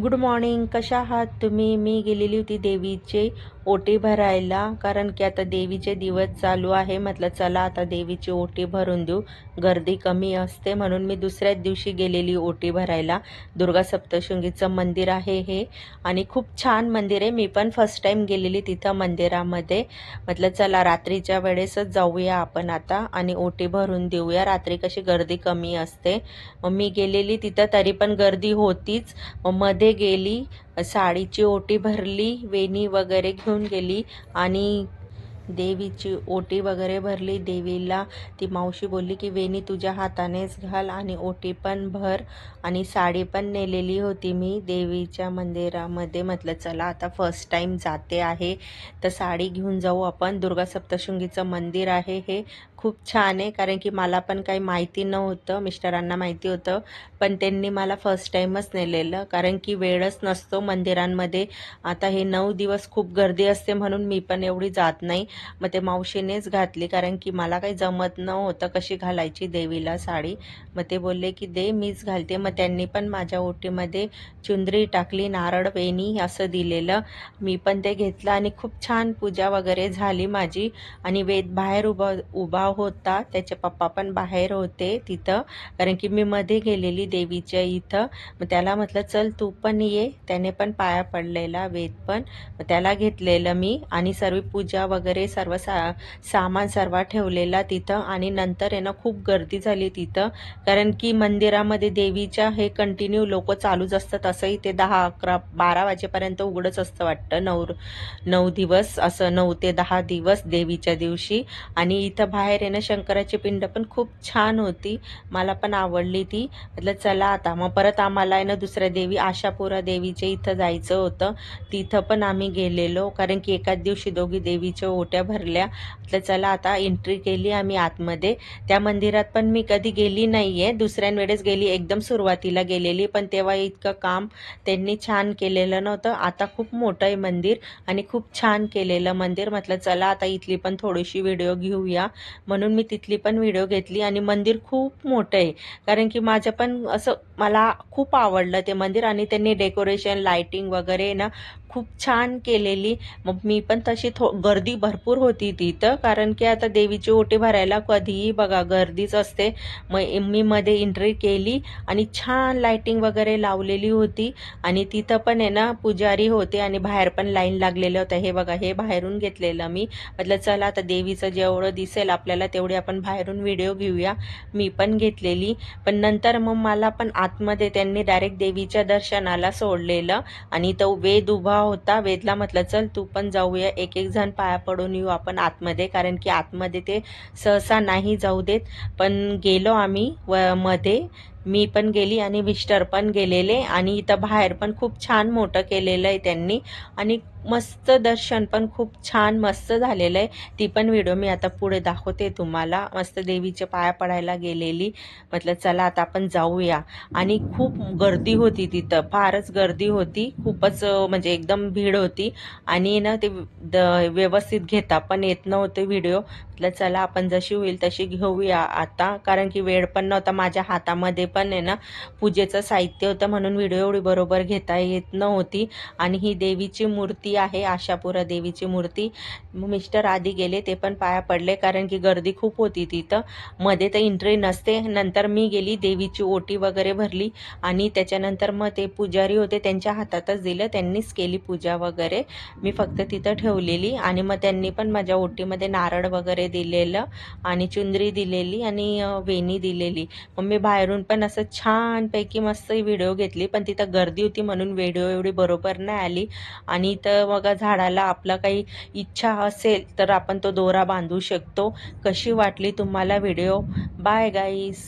Good morning कशा आहात तुम्ही? मी गेलेली होती देवीचे ओटी भरायला कारण की आता देवीचे दिवस चालू आहे. म्हटलं चला आता देवीची ओटी भरून देऊ. गर्दी कमी असते. म्हणून मी दुसऱ्याच दिवशी गेलेली ओटी भरायला. दुर्गा सप्तशृंगीचं मंदिर आहे हे. आणि खूप छान मंदिर आहे. मी पण फर्स्ट टाईम गेलेली तिथं मंदिरामध्ये. म्हटलं चला रात्रीच्या वेळेसच जाऊया आपण आता आणि ओटी भरून देऊया. रात्री कशी गर्दी कमी असते. मग मी गेलेली तिथं तरी पण गर्दी होतीच. मग मध्ये गेली साडीची ओटी भरली वेणी वगैरे घेऊन गेली आणि देवीची ओटी वगैरे भरली. देवीला ती मावशी बोलली की वेणी तुझ्या हातानेच घाल आणि ओटी पण भर आणि साडी पण नेलेली होती मी देवीच्या मंदिरामध्ये. म्हटलं चला आता फर्स्ट टाईम जाते आहे तर साडी घेऊन जाऊ आपण. दुर्गा सप्तशृंगीचं मंदिर आहे हे. खूप छान आहे कारण की मला पण काही माहिती नव्हतं मिस्टरांना माहिती होतं पण त्यांनी मला फर्स्ट टाईमच नेलेलं कारण की वेळच नसतो मंदिरांमध्ये. आता हे नऊ दिवस खूप गर्दी असते म्हणून मी पण एवढी जात नाही. मग ते मावशीनेच घातली कारण की मला काही जमत नव्हतं कशी घालायची देवीला साडी. मग ते बोलले की दे मीच घालते. मग त्यांनी पण माझ्या ओटीमध्ये चुंदरी टाकली नारळ वेणी असं दिलेलं. मी पण ते घेतलं आणि खूप छान पूजा वगैरे झाली माझी. आणि वेद बाहेर उभा उभा होता. त्याचे पप्पा पण बाहेर होते तिथं. कारण की मी मध्ये गेलेली देवीच्या इथं. मग त्याला म्हटलं चल तू पण ये. त्याने पण पाया पडलेला वेद पण. मग त्याला घेतलेलं मी. आणि सर्व पूजा वगैरे सर्व सा सामान सर्व ठेवलेला तिथं. आणि नंतर आहे ना खूप गर्दी झाली तिथं. कारण की मंदिरामध्ये देवीच्या हे कंटिन्यू लोक चालूच असतात. असंही ते दहा अकरा बारा वाजेपर्यंत उघडच असतं वाटतं. नऊ नऊ दिवस असं नऊ ते दहा दिवस देवीच्या दिवशी. आणि इथं बाहेर ना शंकराची पिंड पण खूप छान होती. मला पण आवडली ती. म्हटलं चला आता. मग परत आम्हाला आहे ना दुसऱ्या देवी आशापुरा देवीच्या इथं जायचं होतं. तिथं पण आम्ही गेलेलो कारण की एकाच दिवशी दोघी देवीच्या ओट्या भरल्या. म्हटलं चला आता एंट्री केली आम्ही आतमध्ये. त्या मंदिरात पण मी कधी गेली नाही आहे दुसऱ्यांवेळेस गेली एकदम सुरुवातीला गेलेली पण तेव्हा इतकं काम त्यांनी छान केलेलं नव्हतं. आता खूप मोठं आहे मंदिर आणि खूप छान केलेलं मंदिर. म्हटलं चला आता इथली पण थोडीशी व्हिडिओ घेऊया. म्हणून मी तिथली पण व्हिडिओ घेतली आणि मंदिर खूप मोठं आहे. कारण की माझं पण असं मला खूप आवडलं ते मंदिर आणि त्यांनी डेकोरेशन लायटिंग वगैरे ना खूप छान केलेली. मग मी पण तशी थो गर्दी भरपूर होती तिथं. कारण की आता देवीची ओटी भरायला कधीही बघा गर्दीच असते. मग मी मध्ये एंट्री केली आणि छान लायटिंग वगैरे लावलेली होती. आणि तिथं पण आहे ना पुजारी होते आणि बाहेर पण लाईन लागलेलं होतं हे बघा हे बाहेरून घेतलेलं मी. म्हटलं चला आता देवीचं जेवढं दिसेल आपल्याला तेवढी आपण बाहेरून व्हिडिओ घेऊया. मी पण घेतलेली. पण नंतर मग मला पण आतमध्ये त्यांनी डायरेक्ट देवीच्या दर्शनाला सोडलेलं. आणि तो वेद उभा होता. वेदला म्हटलं चल तू पण जाऊया. एक एक जण पाया पडून येऊ आपण आतमध्ये. कारण की आतमध्ये ते सहसा नाही जाऊ देत. पण गेलो आम्ही व मध्ये. मी पण गेली आणि मिस्टर पण गेलेले आणि इथं बाहेर पण खूप छान मोठं केलेलं आहे त्यांनी. आणि मस्त दर्शन पण खूप छान मस्त झालेलं आहे. ती पण व्हिडिओ मी आता पुढे दाखवते तुम्हाला. मस्त देवीच्या पाया पडायला गेलेली. म्हटलं चला आता आपण जाऊया. आणि खूप गर्दी होती तिथं. फारच गर्दी होती. खूपच म्हणजे एकदम भीड होती. आणि ना ते द व्यवस्थित घेता पण येत नव्हते व्हिडिओ. म्हटलं चला आपण जशी होईल तशी घेऊया आता. कारण की वेळ पण नव्हता माझ्या हातामध्ये पण आहे ना पूजेचं साहित्य होतं म्हणून व्हिडिओ एवढी बरोबर घेता येत नव्हती. आणि ही देवीची मूर्ती आहे आशापुरा देवीची मूर्ती. मिस्टर आधी गेले ते पण पाया पडले कारण की गर्दी खूप होती तिथं. मध्ये तर एंट्री नसते नंतर मी गेली देवीची ओटी वगैरे भरली. आणि त्याच्यानंतर मग ते पुजारी होते त्यांच्या हातातच दिलं त्यांनीच केली पूजा वगैरे. मी फक्त तिथं ठेवलेली आणि मग त्यांनी पण माझ्या ओटीमध्ये नारळ वगैरे दिलेलं आणि चुंदरी दिलेली आणि वेणी दिलेली. मग मी बाहेरून पण पण असं छानपैकी मस्त व्हिडिओ घेतली पण तिथं गर्दी होती म्हणून व्हिडिओ एवढी बरोबर नाही आली. आणि इथं बघा झाडाला आपला काही इच्छा असेल तर आपण तो दोरा बांधू शकतो. कशी वाटली तुम्हाला व्हिडिओ बाय गाईस